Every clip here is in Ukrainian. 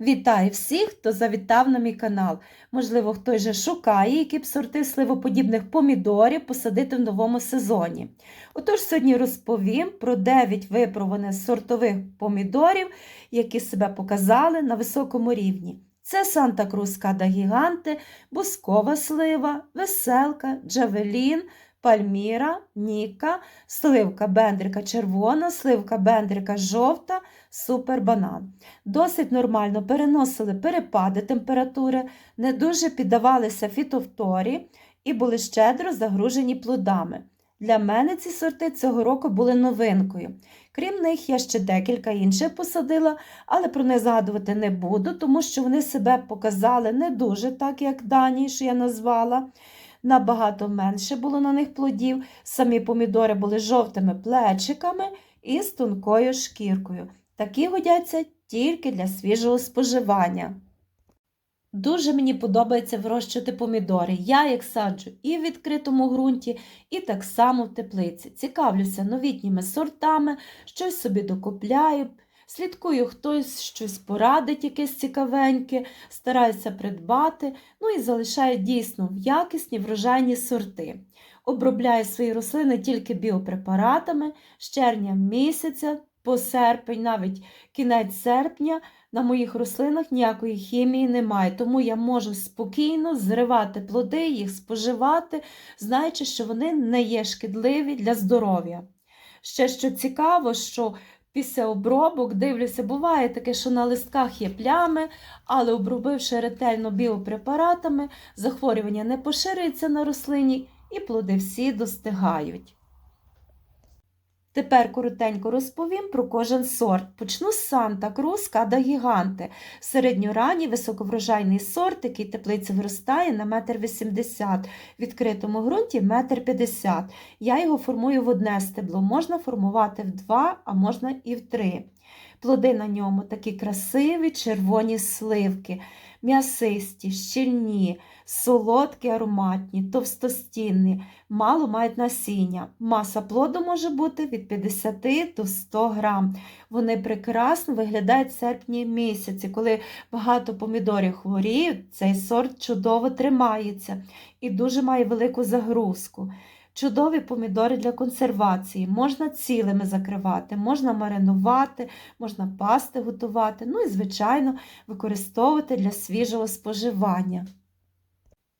Вітаю всіх, хто завітав на мій канал. Можливо, хтось же шукає, які б сорти сливоподібних помідорів посадити в новому сезоні. Отож, сьогодні розповім про 9 випробуваних сортових помідорів, які себе показали на високому рівні. Це Санта Крус Када Гіганте, Бускова слива, Веселка, Джавелін, Пальміра, Ніка, сливка бендрика червона, сливка бендрика жовта, супербанан. Досить нормально переносили перепади температури, не дуже піддавалися фітовторі і були щедро загружені плодами. Для мене ці сорти цього року були новинкою. Крім них, я ще декілька інших посадила, але про них згадувати не буду, тому що вони себе показали не дуже так, як дані, що я назвала. Набагато менше було на них плодів. Самі помідори були жовтими плечиками і з тонкою шкіркою. Такі годяться тільки для свіжого споживання. Дуже мені подобається вирощувати помідори. Я їх саджу і в відкритому ґрунті, і так само в теплиці. Цікавлюся новітніми сортами, щось собі докупляю, слідкую, хтось щось порадить, якесь цікавеньке, стараюся придбати, ну і залишаю дійсно якісні врожайні сорти. Обробляю свої рослини тільки біопрепаратами з червня місяця по серпень, навіть кінець серпня. На моїх рослинах ніякої хімії немає, тому я можу спокійно зривати плоди, їх споживати, знаючи, що вони не є шкідливі для здоров'я. Ще що цікаво, що після обробок, дивлюся, буває таке, що на листках є плями, але обробивши ретельно біопрепаратами, захворювання не поширюється на рослині і плоди всі достигають. Тепер коротенько розповім про кожен сорт. Почну з Санта Крус Када Гіганте. Середньоранній високоврожайний сорт, який теплиці виростає на 1,80 м, в відкритому ґрунті 1,50 м. Я його формую в одне стебло. Можна формувати в два, а можна і в три. Плоди на ньому такі красиві червоні сливки, м'ясисті, щільні, солодкі, ароматні, товстостінні, мало мають насіння. Маса плоду може бути від 50 до 100 грам. Вони прекрасно виглядають в серпні місяці. Коли багато помідорів хворіють, цей сорт чудово тримається і дуже має велику загрузку. Чудові помідори для консервації, можна цілими закривати, можна маринувати, можна пасти готувати, ну і, звичайно, використовувати для свіжого споживання.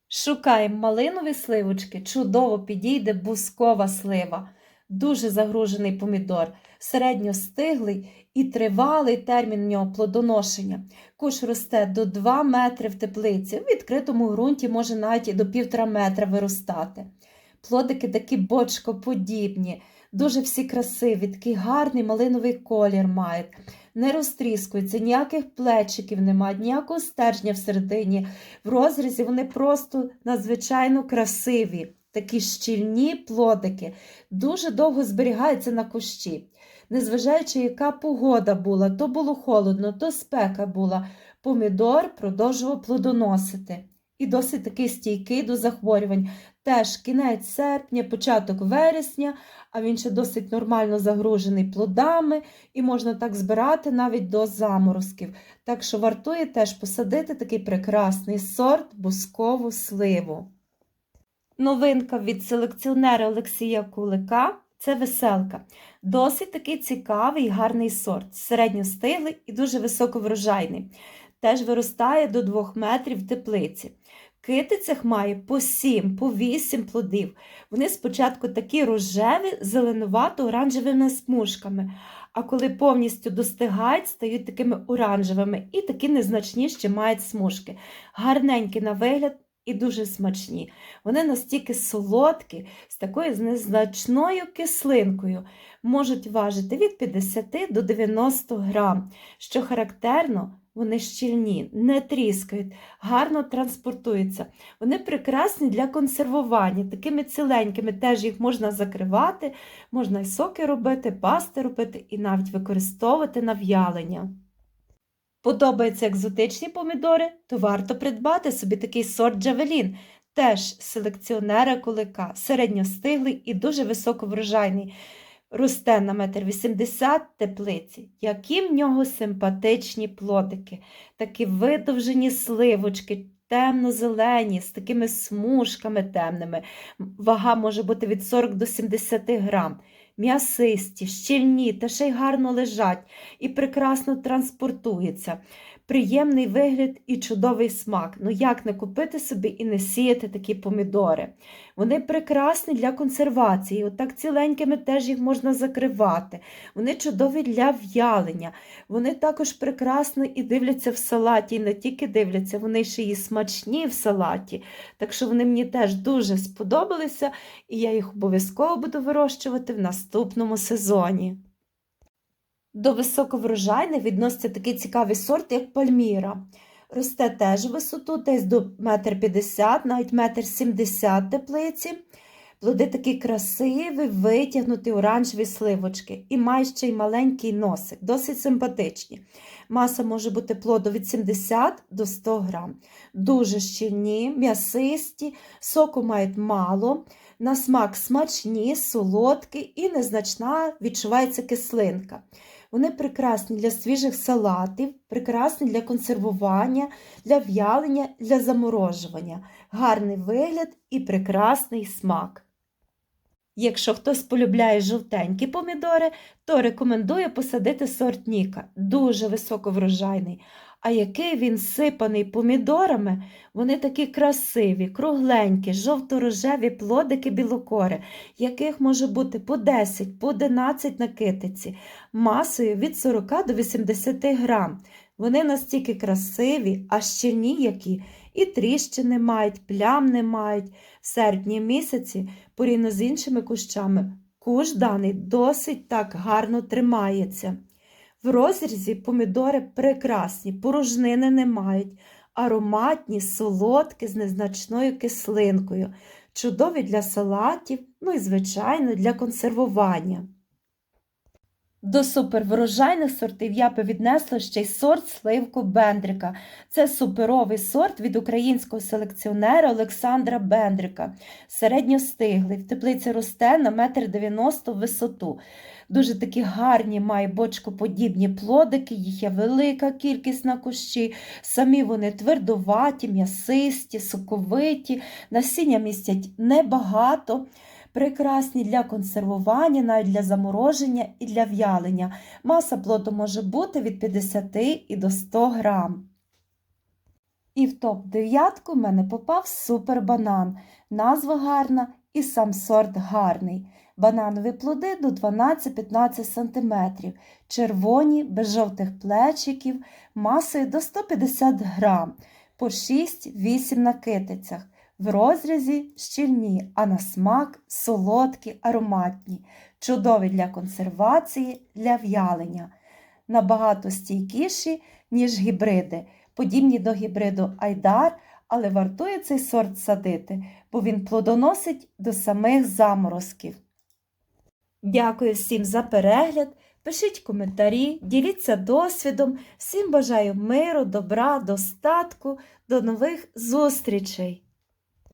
Шукаємо малинові сливочки, чудово підійде бускова слива, дуже загружений помідор, середньостиглий і тривалий термін в нього плодоношення. Куш росте до 2 метри в теплиці, в відкритому ґрунті може навіть і до 1,5 метра виростати. Плодики такі бочкоподібні, дуже всі красиві, такий гарний малиновий колір мають. Не розтріскуються, ніяких плечиків немає, ніякого стержня всередині. В розрізі вони просто надзвичайно красиві, такі щільні плодики, дуже довго зберігаються на кущі. Незважаючи, яка погода була, то було холодно, то спека була, помідор продовжував плодоносити. І досить такий стійкий до захворювань. Теж кінець серпня, початок вересня, а він ще досить нормально загружений плодами, і можна так збирати навіть до заморозків. Так що вартує теж посадити такий прекрасний сорт бускову сливу. Новинка від селекціонера Олексія Кулика це веселка. Досить такий цікавий і гарний сорт, середньостиглий і дуже високоврожайний. Теж виростає до 2 метрів теплиці. Китицях має по 7, по 8 плодів. Вони спочатку такі рожеві, зеленувато-оранжевими смужками, а коли повністю достигають, стають такими оранжевими і такі незначні ще мають смужки. Гарненькі на вигляд і дуже смачні. Вони настільки солодкі, з такою незначною кислинкою, можуть важити від 50 до 90 грам, що характерно. Вони щільні, не тріскають, гарно транспортуються. Вони прекрасні для консервування. Такими ціленькими теж їх можна закривати, можна і соки робити, пасти робити і навіть використовувати на в'ялення. Подобаються екзотичні помідори, то варто придбати собі такий сорт Джавелін, теж селекціонера кулика, середньостиглий і дуже високоврожайний. Росте на метр вісімдесят теплиці. Які в нього симпатичні плодики, такі видовжені сливочки, темно-зелені, з такими смужками темними. Вага може бути від 40 до 70 грам. М'ясисті, щільні та ще й гарно лежать і прекрасно транспортуються. Приємний вигляд і чудовий смак. Ну як не купити собі і не сіяти такі помідори? Вони прекрасні для консервації. Отак ціленькими теж їх можна закривати. Вони чудові для в'ялення. Вони також прекрасно і дивляться в салаті, і не тільки дивляться, вони ще і смачні в салаті. Так що вони мені теж дуже сподобалися, і я їх обов'язково буду вирощувати в наступному сезоні. До високоврожайних відноситься такий цікавий сорт, як пальміра. Росте теж висоту, десь до 1,50 м, навіть 1,70 м теплиці. Плоди такі красиві, витягнуті оранжеві сливочки і має ще й маленький носик, досить симпатичні. Маса може бути плоду від 70 до 100 грам. Дуже щільні, м'ясисті, соку мають мало, на смак смачні, солодкі і незначна відчувається кислинка. Вони прекрасні для свіжих салатів, прекрасні для консервування, для в'ялення, для заморожування, гарний вигляд і прекрасний смак. Якщо хтось полюбляє жовтенькі помідори, то рекомендую посадити сорт Ніка. Дуже високоврожайний. А який він сипаний помідорами, вони такі красиві, кругленькі, жовто-рожеві плодики білокори, яких може бути по 10, по 11 на китиці, масою від 40 до 80 грам. Вони настільки красиві, а щільні які, і тріщини мають, плям не мають. В серпні місяці, порівняно з іншими кущами, кущ даний досить так гарно тримається. В розрізі помідори прекрасні, порожнини не мають, ароматні, солодкі, з незначною кислинкою, чудові для салатів, ну і, звичайно, для консервування. До суперврожайних сортів я би віднесла ще й сорт сливку Бендрика. Це суперовий сорт від українського селекціонера Олександра Бендрика. Середньостиглий. В теплиці росте на 1,90 м висоту. Дуже такі гарні має бочкоподібні плодики, їх є велика кількість на кущі. Самі вони твердуваті, м'ясисті, соковиті, насіння містять небагато прекрасні для консервування, навіть для замороження і для в'ялення. Маса плоду може бути від 50 і до 100 грам. І в топ-9 в мене попав супербанан. Назва гарна і сам сорт гарний. Бананові плоди до 12-15 см, червоні, без жовтих плечиків, масою до 150 грам, по 6-8 на китицях. В розрізі щільні, а на смак солодкі, ароматні, чудові для консервації, для в'ялення. Набагато стійкіші, ніж гібриди, подібні до гібриду Айдар, але вартує цей сорт садити, бо він плодоносить до самих заморозків. Дякую всім за перегляд. Пишіть коментарі, діліться досвідом. Всім бажаю миру, добра, достатку. До нових зустрічей!